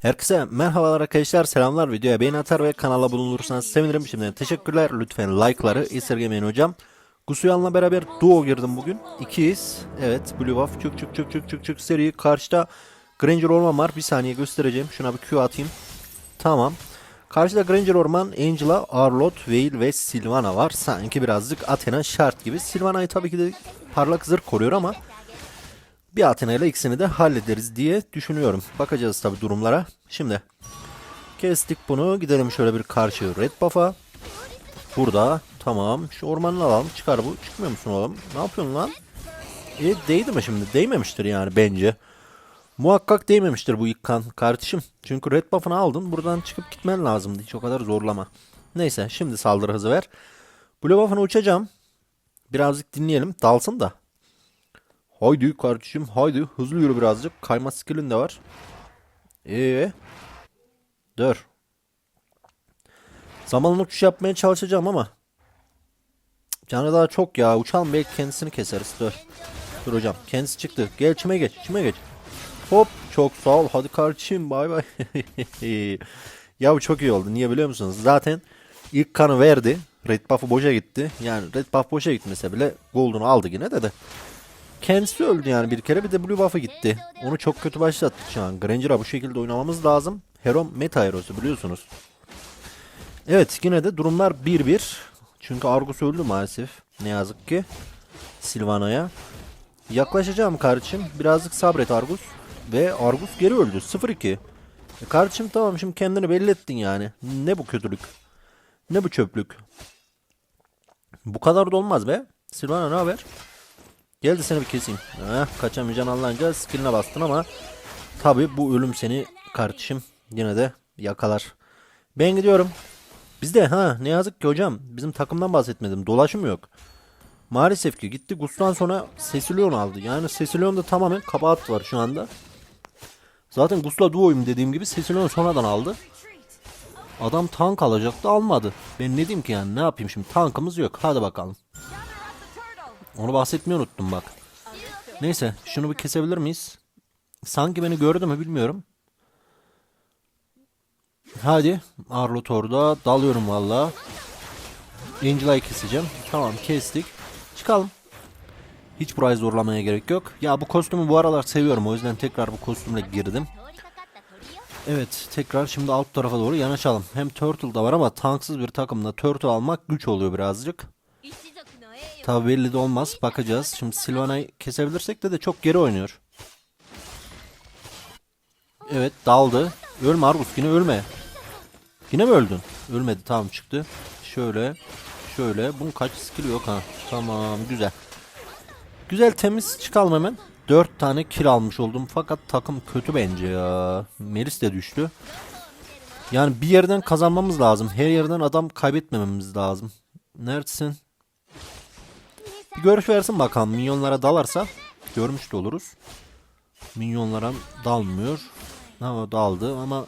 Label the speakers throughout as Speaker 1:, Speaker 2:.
Speaker 1: Herkese merhabalar arkadaşlar selamlar. Videoya beğeni atar ve kanala bulunursanız sevinirim. Şimdiden teşekkürler. Lütfen like'ları esirgemeyin hocam. Gusuyan'la beraber duo girdim bugün. İkiyiz. Evet Blue Buff çık çık çık çık çık çık seri. Karşıda Granger Orman var. Bir saniye göstereceğim. Şuna bir Q atayım. Tamam. Karşıda Granger Orman, Angela, Arlott, Veil ve Sylvana var. Sanki birazcık Athena şart gibi. Sylvana'yı tabii ki de parlak zırh koruyor ama bir Athena ile ikisini de hallederiz diye düşünüyorum. Bakacağız tabi durumlara. Şimdi kestik bunu. Gidelim şöyle bir karşı red buff'a. Burada tamam. Şu ormanını alalım. Çıkar bu. Çıkmıyor musun oğlum? Ne yapıyorsun lan? E değdi mi şimdi? Değmemiştir yani bence. Muhakkak değmemiştir bu ilk kan kardeşim. Çünkü red buff'ını aldın. Buradan çıkıp gitmen lazımdı. Hiç o kadar zorlama. Neyse şimdi saldırı hızı ver. Blue buff'ını uçacağım. Birazcık dinleyelim. Dalsın da. Haydi kardeşim haydi hızlı yürü birazcık. Kayma skillin de var. Ee, dur. Zamanla uçuş yapmaya çalışacağım ama. Canı daha çok ya. Uçalım belki kendisini keseriz. Dur. Dur hocam. Kendisi çıktı. Gel çime geç. Çime geç. Hop. Çok sağ ol. Hadi kardeşim. Bay bay. ya bu çok iyi oldu. Niye biliyor musunuz? Zaten ilk kanı verdi. Red buff'ı boşa gitti. Yani red buff boşa gitmese bile Golden'u aldı yine de de. Kendisi öldü yani bir kere bir de Blue Buff'ı gitti. Onu çok kötü başlattık şu an. Granger'a bu şekilde oynamamız lazım. Hero meta herosu biliyorsunuz. Evet yine de durumlar 1-1. Çünkü Argus öldü maalesef. Ne yazık ki. Sylvana'ya. Yaklaşacağım kardeşim. Birazcık sabret Argus. Ve Argus geri öldü. 0-2. E kardeşim tamam şimdi kendini belli ettin yani. Ne bu kötülük? Ne bu çöplük? Bu kadar da olmaz be. Sylvana ne haber? Gel de seni bir keseyim. Heh, kaçamayacaksın anlayınca skilline bastın ama tabi bu ölüm seni kardeşim yine de yakalar. Ben gidiyorum. Bizde ha ne yazık ki hocam bizim takımdan bahsetmedim. Dolaşım yok. Maalesef ki gitti Gus'tan sonra Cecilion aldı. Yani Cecilion'da tamamen kabahat var şu anda. Zaten Gus'la duoyum dediğim gibi Cecilion sonradan aldı. Adam tank alacaktı almadı. Ben ne diyeyim ki yani ne yapayım şimdi tankımız yok. Hadi bakalım. Onu bahsetmeyi unuttum bak. Neyse şunu bir kesebilir miyiz? Sanki beni gördü mü bilmiyorum. Hadi Arlot orada dalıyorum valla. Angela'yı keseceğim. Tamam kestik. Çıkalım. Hiç burayı zorlamaya gerek yok. Ya bu kostümü bu aralar seviyorum. O yüzden tekrar bu kostümle girdim. Evet tekrar şimdi alt tarafa doğru yanaşalım. Hem Turtle da var ama tanksız bir takımda Turtle almak güç oluyor birazcık. Tabi belli de olmaz. Bakacağız. Şimdi Sylvana'yı kesebilirsek de de çok geri oynuyor. Evet daldı. Ölme Argus yine ölme. Yine mi öldün? Ölmedi tamam çıktı. Şöyle. Şöyle. Bunun kaç skill yok ha. Tamam güzel. Güzel temiz çıkalım hemen. 4 tane kill almış oldum. Fakat takım kötü bence ya. Meris de düştü. Yani bir yerden kazanmamız lazım. Her yerden adam kaybetmememiz lazım. Neredesin? Bir görüş versin bakalım. Minyonlara dalarsa görmüş de oluruz. Minyonlara dalmıyor. Ama daldı ama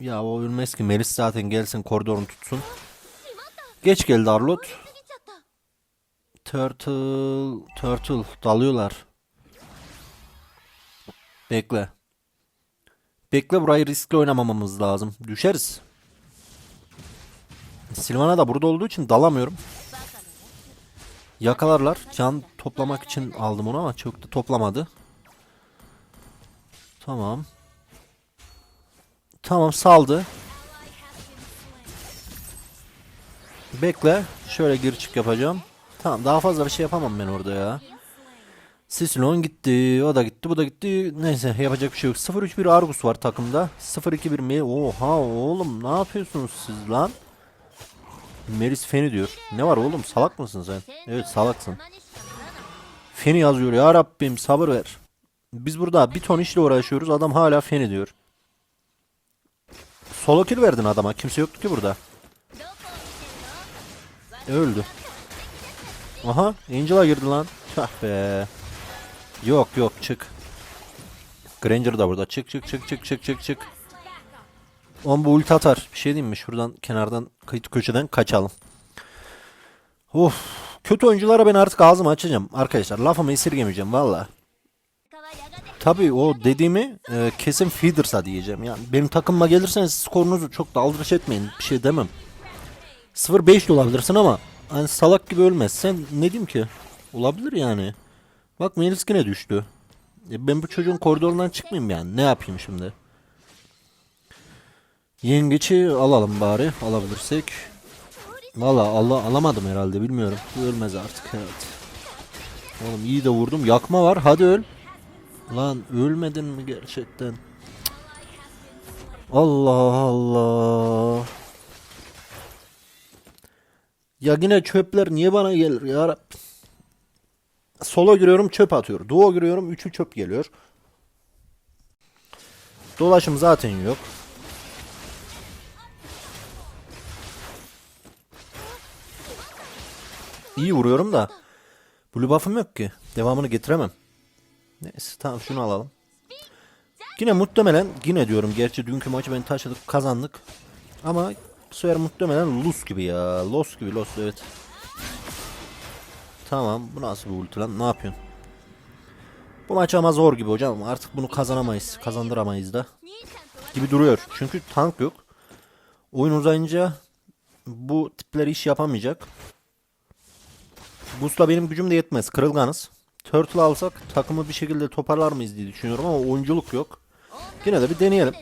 Speaker 1: ya o ölmez ki. Melis zaten gelsin koridorunu tutsun. Geç geldi Arlot. Turtle, Turtle dalıyorlar. Bekle. Bekle burayı riskli oynamamamız lazım. Düşeriz. Silvana da burada olduğu için dalamıyorum. Yakalarlar. Can toplamak için aldım onu ama çok da toplamadı. Tamam. Tamam saldı. Bekle. Şöyle gir çık yapacağım. Tamam daha fazla bir şey yapamam ben orada ya. Sisilon gitti. O da gitti. Bu da gitti. Neyse yapacak bir şey yok. 0-3-1 Argus var takımda. 0-2-1 mi? Oha oğlum ne yapıyorsunuz siz lan? Meris Feni diyor. Ne var oğlum salak mısın sen? Evet salaksın. Feni yazıyor ya Rabbim sabır ver. Biz burada bir ton işle uğraşıyoruz adam hala Feni diyor. Solo kill verdin adama kimse yoktu ki burada. Öldü. Aha Angela girdi lan. Tah be. Yok yok çık. Granger da burada. Çık çık çık çık çık çık çık. On bu ulti atar. Bir şey diyeyim mi? Şuradan kenardan kıyı köşeden kaçalım. Of. Kötü oyunculara ben artık ağzımı açacağım. Arkadaşlar lafımı esirgemeyeceğim valla. tabii o dediğimi e, kesin feedersa diyeceğim. Yani benim takımıma gelirseniz skorunuzu çok da aldırış etmeyin. Bir şey demem. 0-5 de olabilirsin ama hani salak gibi ölmezsen ne diyeyim ki? Olabilir yani. Bak Melis yine düştü. E, ben bu çocuğun koridorundan çıkmayayım yani. Ne yapayım şimdi? Yengeçi alalım bari alabilirsek. Valla Allah alamadım herhalde bilmiyorum. Ölmez artık evet. Oğlum iyi de vurdum. Yakma var. Hadi öl. Lan ölmedin mi gerçekten? Allah Allah. Ya yine çöpler niye bana gelir ya? Sola giriyorum çöp atıyor. Duo giriyorum üçü çöp geliyor. Dolaşım zaten yok. İyi vuruyorum da. Blue buff'ım yok ki. Devamını getiremem. Neyse tamam şunu alalım. Yine muhtemelen yine diyorum gerçi dünkü maçı ben taşıdık kazandık. Ama bu sefer muhtemelen Lus gibi ya. Los gibi Los evet. Tamam bu nasıl bir ulti lan ne yapıyorsun? Bu maç ama zor gibi hocam artık bunu kazanamayız kazandıramayız da gibi duruyor. Çünkü tank yok. Oyun uzayınca bu tipler iş yapamayacak. Boost'la benim gücüm de yetmez. Kırılganız. Turtle alsak takımı bir şekilde toparlar mıyız diye düşünüyorum ama oyunculuk yok. Yine de bir deneyelim.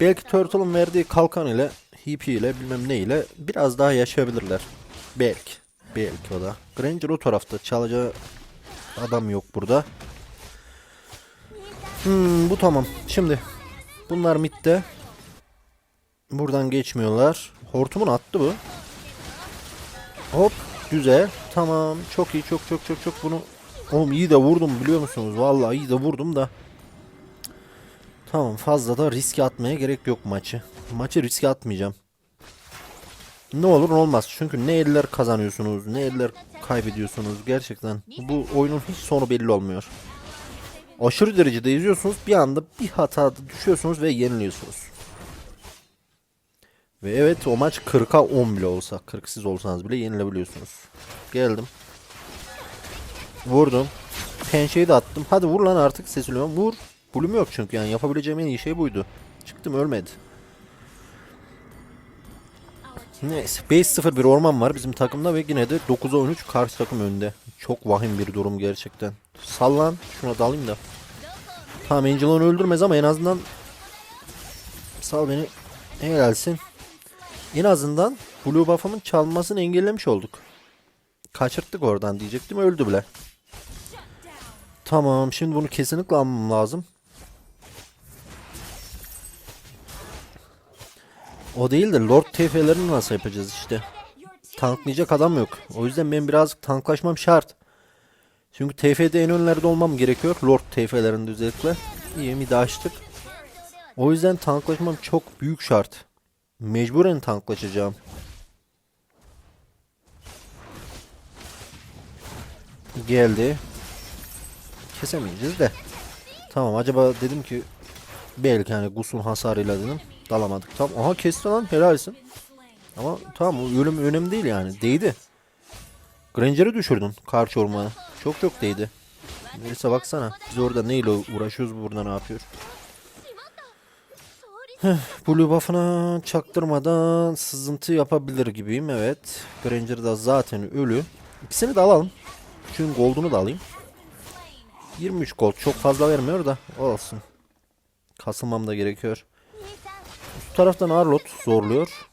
Speaker 1: Belki Turtle'ın verdiği kalkan ile HP ile bilmem ne ile biraz daha yaşayabilirler. Belki. Belki o da. Granger o tarafta. Çalacağı adam yok burada. Hmm, bu tamam. Şimdi bunlar midde. Buradan geçmiyorlar. Hortumun attı bu. Hop güzel. Tamam. Çok iyi. Çok çok çok çok bunu Oğlum iyi de vurdum biliyor musunuz? Vallahi iyi de vurdum da. Tamam fazla da riske atmaya gerek yok maçı. Maçı riske atmayacağım. Ne olur ne olmaz. Çünkü ne eller kazanıyorsunuz ne eller kaybediyorsunuz. Gerçekten bu oyunun hiç sonu belli olmuyor. Aşırı derecede izliyorsunuz bir anda bir hatada düşüyorsunuz ve yeniliyorsunuz. Ve evet o maç 40'a 10 bile olsa 40 siz olsanız bile yenilebiliyorsunuz. Geldim. Vurdum. Pençeyi de attım. Hadi vur lan artık sesiliyorum. Vur. Bulum yok çünkü yani yapabileceğim en iyi şey buydu. Çıktım ölmedi. Neyse 5-0 bir orman var bizim takımda ve yine de 9'a 13 karşı takım önde. Çok vahim bir durum gerçekten. Sallan şuna dalayım da. Tamam Angel onu öldürmez ama en azından sal beni helalsin. En azından Blue Buff'ımın çalmasını engellemiş olduk. Kaçırttık oradan diyecektim öldü bile. Tamam şimdi bunu kesinlikle almam lazım. O değil de Lord TF'lerini nasıl yapacağız işte. Tanklayacak adam yok. O yüzden ben birazcık tanklaşmam şart. Çünkü TF'de en önlerde olmam gerekiyor. Lord TF'lerinde özellikle. İyi midi açtık. O yüzden tanklaşmam çok büyük şart. Mecburen tanklaşacağım. Geldi. Kesemeyeceğiz de. Tamam acaba dedim ki belki hani gusun hasarıyla dedim. Dalamadık. Tamam. Aha kesti lan helalsin. Ama tamam ölüm önemli değil yani. Değdi. Granger'ı düşürdün karşı ormana. Çok çok değdi. Neyse baksana. Biz orada neyle uğraşıyoruz bu burada ne yapıyor? Blue buff'ına çaktırmadan sızıntı yapabilir gibiyim evet. Granger da zaten ölü. İkisini de alalım. Çünkü gold'unu da alayım. 23 gold çok fazla vermiyor da olsun. Kasılmam da gerekiyor. Üst taraftan Arlot zorluyor.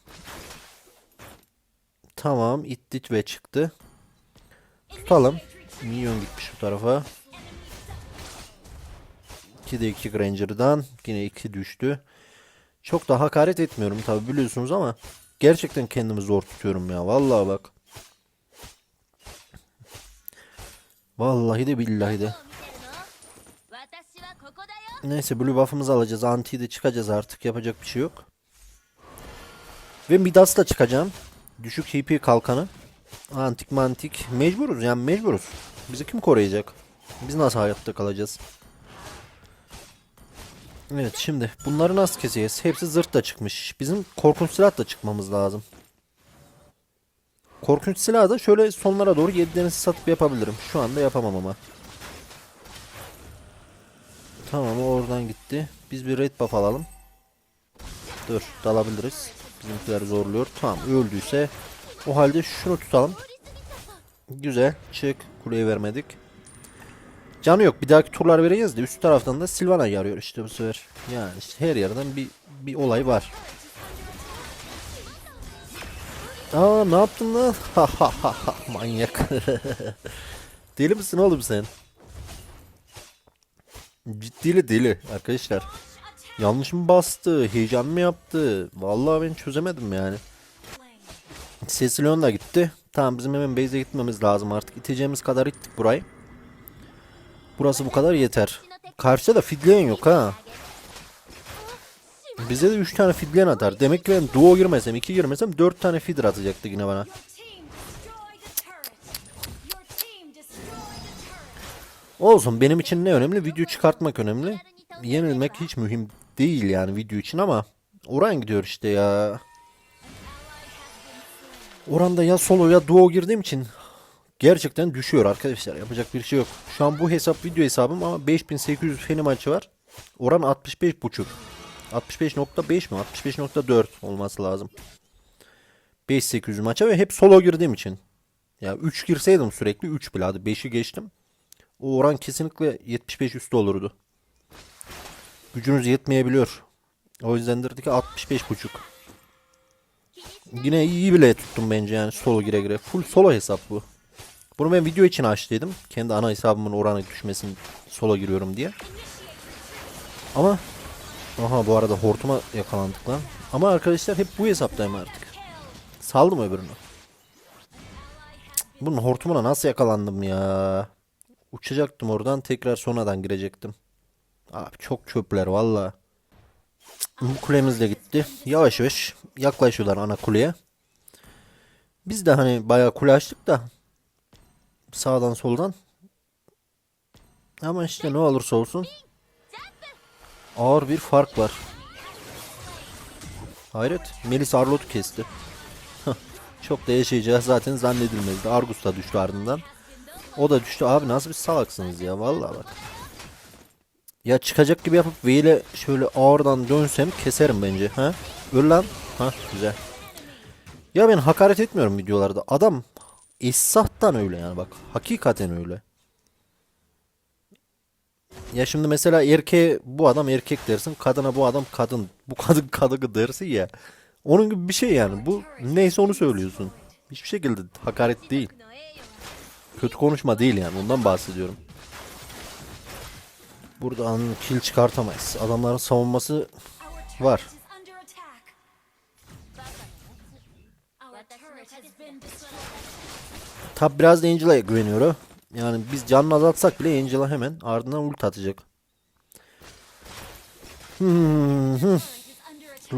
Speaker 1: Tamam ittik ve çıktı. Tutalım. Minyon gitmiş bu tarafa. 2'de 2 Granger'dan. Yine 2 düştü. Çok da hakaret etmiyorum tabi biliyorsunuz ama gerçekten kendimi zor tutuyorum ya. Vallahi bak. Vallahi de billahi de. Neyse blue buff'ımızı alacağız. Anti'yi de çıkacağız artık. Yapacak bir şey yok. Ve Midas da çıkacağım. Düşük HP kalkanı. Antik mantik. Mecburuz yani mecburuz. Bizi kim koruyacak? Biz nasıl hayatta kalacağız? Evet şimdi bunları nasıl keseceğiz? Hepsi zırt da çıkmış. Bizim korkunç silah da çıkmamız lazım. Korkunç silahı da şöyle sonlara doğru 7 satıp yapabilirim. Şu anda yapamam ama. Tamam oradan gitti. Biz bir red buff alalım. Dur dalabiliriz. Bizimkiler zorluyor. Tamam öldüyse o halde şunu tutalım. Güzel. Çık. Kuleye vermedik. Canı yok. Bir dahaki turlar vereceğiz de üst taraftan da Silvana yarıyor işte bu sefer. Yani işte her yerden bir bir olay var. Aa ne yaptın lan? Ha ha ha ha manyak. deli misin oğlum sen? Ciddiyle deli arkadaşlar. Yanlış mı bastı? Heyecan mı yaptı? Vallahi ben çözemedim yani. Cecilion da gitti. Tamam bizim hemen base'e gitmemiz lazım artık. İteceğimiz kadar ittik burayı. Burası bu kadar yeter. Karşıda da fidleyen yok ha. Bize de 3 tane fidleyen atar. Demek ki ben duo girmesem, 2 girmesem 4 tane feeder atacaktı yine bana. Olsun benim için ne önemli? Video çıkartmak önemli. Yenilmek hiç mühim değil yani video için ama Oran gidiyor işte ya. Oranda ya solo ya duo girdiğim için gerçekten düşüyor arkadaşlar. Yapacak bir şey yok. Şu an bu hesap video hesabım ama 5800 feni maçı var. Oran 65.5. 65.5 mi? 65.4 olması lazım. 5800 maça ve hep solo girdiğim için. Ya 3 girseydim sürekli 3 bile hadi 5'i geçtim. O oran kesinlikle 75 üstü olurdu. Gücünüz yetmeyebiliyor. O yüzdendir ki 65.5. Yine iyi bile tuttum bence yani solo gire gire. Full solo hesap bu. Bunu ben video için açtıydım. Kendi ana hesabımın oranı düşmesin solo giriyorum diye. Ama aha bu arada hortuma yakalandık lan. Ama arkadaşlar hep bu hesaptayım artık. Saldım öbürünü. Bunun hortumuna nasıl yakalandım ya? Uçacaktım oradan tekrar sonradan girecektim. Abi çok çöpler valla. Bu kulemiz de gitti. Yavaş yavaş yaklaşıyorlar ana kuleye. Biz de hani bayağı kule açtık da sağdan soldan. Ama işte ne olursa olsun ağır bir fark var. Hayret. Melis Arlot'u kesti. Çok da yaşayacağı zaten zannedilmezdi. Argus da düştü ardından. O da düştü. Abi nasıl bir salaksınız ya. Vallahi bak. Ya çıkacak gibi yapıp V ile şöyle ağırdan dönsem keserim bence. Ha? Öl lan. Ha güzel. Ya ben hakaret etmiyorum videolarda. Adam esahtan öyle yani bak. Hakikaten öyle. Ya şimdi mesela erkeğe bu adam erkek dersin. Kadına bu adam kadın. Bu kadın kadını dersin ya. Onun gibi bir şey yani. Bu neyse onu söylüyorsun. Hiçbir şekilde hakaret değil. Kötü konuşma değil yani. Ondan bahsediyorum. Buradan kill çıkartamayız. Adamların savunması var. Tab biraz da Angela'ya güveniyor o. Yani biz canını azaltsak bile Angela hemen ardından ult atacak. Hmm, hmm.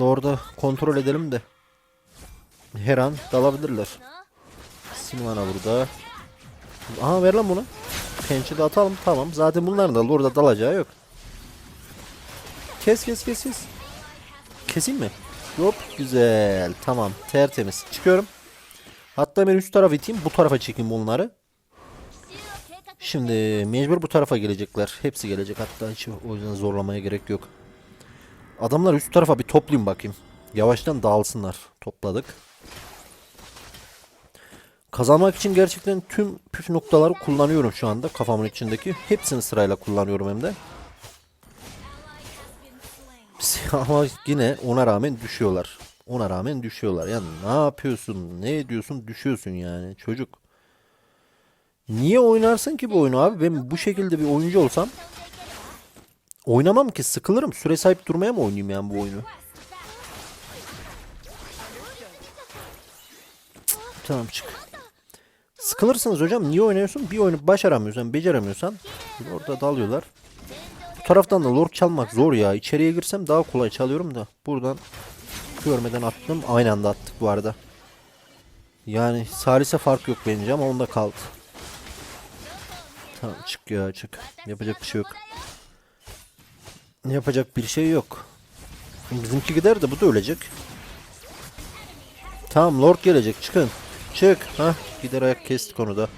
Speaker 1: Lord'u kontrol edelim de. Her an dalabilirler. Silvana burada. Aha ver lan bunu. Pençe de atalım tamam. Zaten bunların da Lord'a dalacağı yok. Kes kes kes kes. Keseyim mi? Hop güzel. Tamam tertemiz. Çıkıyorum. Hatta ben üst tarafa iteyim. Bu tarafa çekeyim bunları. Şimdi mecbur bu tarafa gelecekler. Hepsi gelecek hatta hiç o yüzden zorlamaya gerek yok. Adamlar üst tarafa bir toplayayım bakayım. Yavaştan dağılsınlar. Topladık. Kazanmak için gerçekten tüm püf noktaları kullanıyorum şu anda kafamın içindeki. Hepsini sırayla kullanıyorum hem de. Ama yine ona rağmen düşüyorlar. Ona rağmen düşüyorlar. Yani ne yapıyorsun? Ne ediyorsun? Düşüyorsun yani çocuk. Niye oynarsın ki bu oyunu abi? Ben bu şekilde bir oyuncu olsam oynamam ki sıkılırım. Süre sahip durmaya mı oynayayım yani bu oyunu? Cık, Tamam çık. Sıkılırsınız hocam. Niye oynuyorsun? Bir oyunu başaramıyorsan, beceremiyorsan orada dalıyorlar. Bu taraftan da lord çalmak zor ya. İçeriye girsem daha kolay çalıyorum da. Buradan görmeden attım. Aynı anda attık bu arada. Yani salise fark yok bence ama onda kaldı. Tamam çık ya çık. Yapacak bir şey yok. Yapacak bir şey yok. Bizimki gider de bu da ölecek. Tamam Lord gelecek çıkın. Çık. Ha gider ayak kesti konuda.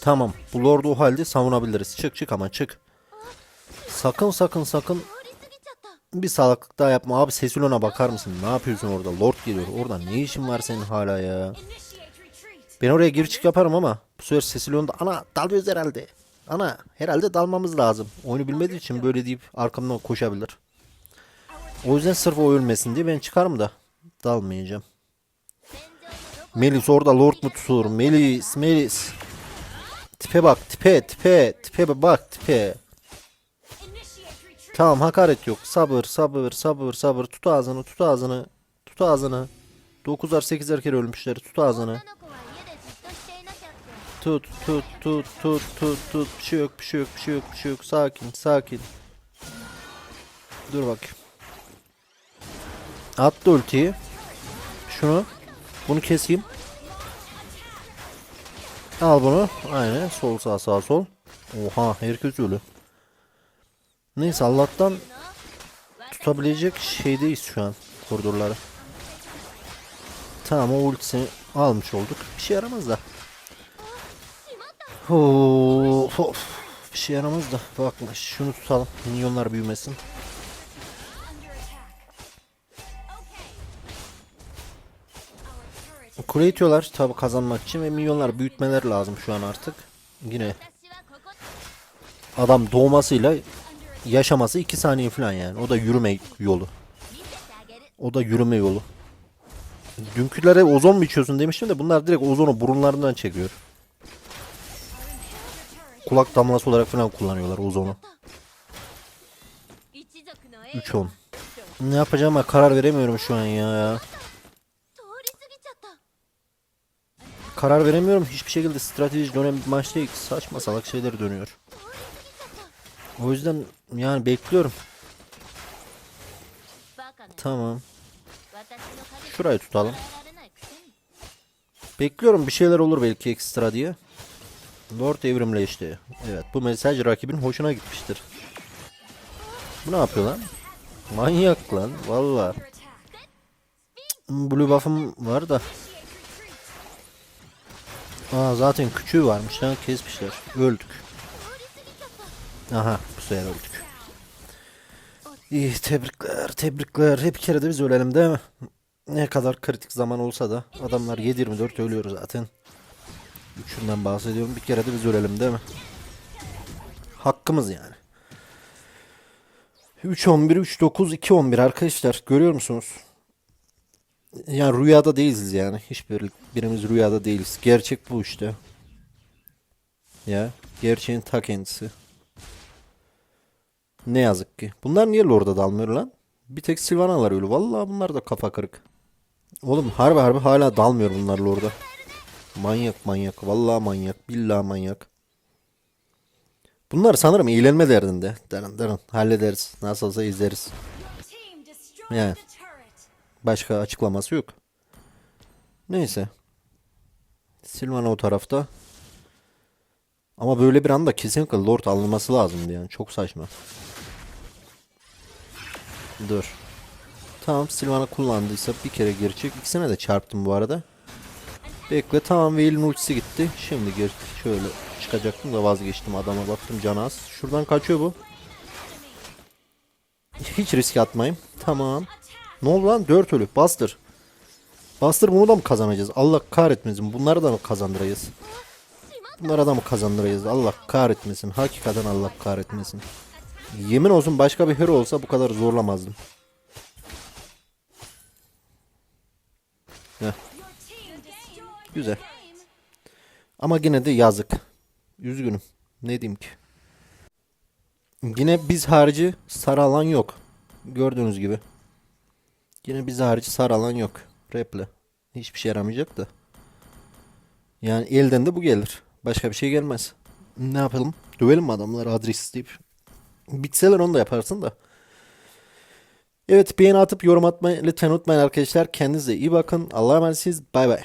Speaker 1: Tamam bu Lord'u o halde savunabiliriz. Çık çık ama çık. Sakın sakın sakın bir salaklık daha yapma. Abi Sesilon'a bakar mısın? Ne yapıyorsun orada? Lord geliyor. Orada ne işin var senin hala ya? Ben oraya gir çık yaparım ama bu sefer Sesilon'da ana dalıyoruz herhalde. Ana herhalde dalmamız lazım. Oyunu bilmediği için böyle deyip arkamdan koşabilir. O yüzden sırf o ölmesin diye ben çıkarım da dalmayacağım. Melis orada Lord mu tutur? Melis, Melis. Tipe bak, tipe, tipe, tipe bak, tipe. Tamam hakaret yok. Sabır sabır sabır sabır. Tut ağzını tut ağzını. Tut ağzını. 9'ar 8'er kere ölmüşler. Tut ağzını. Tut tut tut tut tut tut. Bir şey yok bir şey yok bir şey yok bir şey yok. Sakin sakin. Dur bakayım. Attı ultiyi. Şunu. Bunu keseyim. Al bunu. Aynen. Sol sağ sağ sol. Oha herkes ölü. Neyse Allah'tan tutabilecek şeydeyiz şu an koridorları. Tamam o ultisini almış olduk. Bir şey yaramaz da. Of, of. Bir şey yaramaz da. Bak şunu tutalım. Minyonlar büyümesin. Kule itiyorlar tabi kazanmak için ve milyonlar büyütmeler lazım şu an artık. Yine adam doğmasıyla yaşaması 2 saniye falan yani. O da yürüme yolu. O da yürüme yolu. Dünkülere ozon mu içiyorsun demiştim de bunlar direkt ozonu burunlarından çekiyor. Kulak damlası olarak falan kullanıyorlar ozonu. 3 10. Ne yapacağıma karar veremiyorum şu an ya. Karar veremiyorum. Hiçbir şekilde strateji dönem maç değil. Saçma salak şeyler dönüyor. O yüzden yani bekliyorum. Tamam. Şurayı tutalım. Bekliyorum bir şeyler olur belki ekstra diye. Lord evrimleşti. Evet bu mesaj rakibin hoşuna gitmiştir. Bu ne yapıyor lan? Manyak lan valla. Blue buff'ım var da. Aa zaten küçüğü varmış lan kesmişler. Öldük. Aha bu sefer öldük. İyi tebrikler tebrikler. Hep bir kere de biz ölelim değil mi? Ne kadar kritik zaman olsa da adamlar 7-24 ölüyor zaten. Üçünden bahsediyorum. Bir kere de biz ölelim değil mi? Hakkımız yani. 3-11, 3-9, 2-11 arkadaşlar. Görüyor musunuz? Yani rüyada değiliz yani. Hiçbir birimiz rüyada değiliz. Gerçek bu işte. Ya gerçeğin ta kendisi. Ne yazık ki. Bunlar niye Lord'a dalmıyor lan? Bir tek Sylvana'lar öyle. Vallahi bunlar da kafa kırık. Oğlum harbi harbi hala dalmıyor bunlar Lord'a. Manyak manyak. Vallahi manyak. Billahi manyak. Bunlar sanırım eğlenme derdinde. Derin derin. Hallederiz. Nasıl olsa izleriz.
Speaker 2: Turret.
Speaker 1: Başka açıklaması yok. Neyse. Silvana o tarafta. Ama böyle bir anda kesinlikle Lord alınması lazımdı yani. Çok saçma. Dur. Tamam Silvana kullandıysa bir kere geri çek. İkisine de çarptım bu arada. Bekle tamam Veil'in ultisi gitti. Şimdi geri şöyle çıkacaktım da vazgeçtim adama baktım can az. Şuradan kaçıyor bu. Hiç risk atmayayım. Tamam. Ne oldu lan? Dört ölü. Bastır. Bastır bunu da mı kazanacağız? Allah kahretmesin. Bunları da mı kazandıracağız? Bunlara da mı kazandıracağız? Allah kahretmesin. Hakikaten Allah kahretmesin. Yemin olsun başka bir hero olsa bu kadar zorlamazdım. Heh, güzel. Ama yine de yazık. Üzgünüm. Ne diyeyim ki? Yine biz harici sarı alan yok. Gördüğünüz gibi. Yine biz harici sarı alan yok. Reple. Hiçbir şey yaramayacak da. Yani elden de bu gelir. Başka bir şey gelmez. Ne yapalım? Dövelim mi adamları adres deyip? Bitseler onu da yaparsın da. Evet beğeni atıp yorum atmayı lütfen unutmayın arkadaşlar. Kendinize iyi bakın. Allah'a emanetsiniz. Bay bay.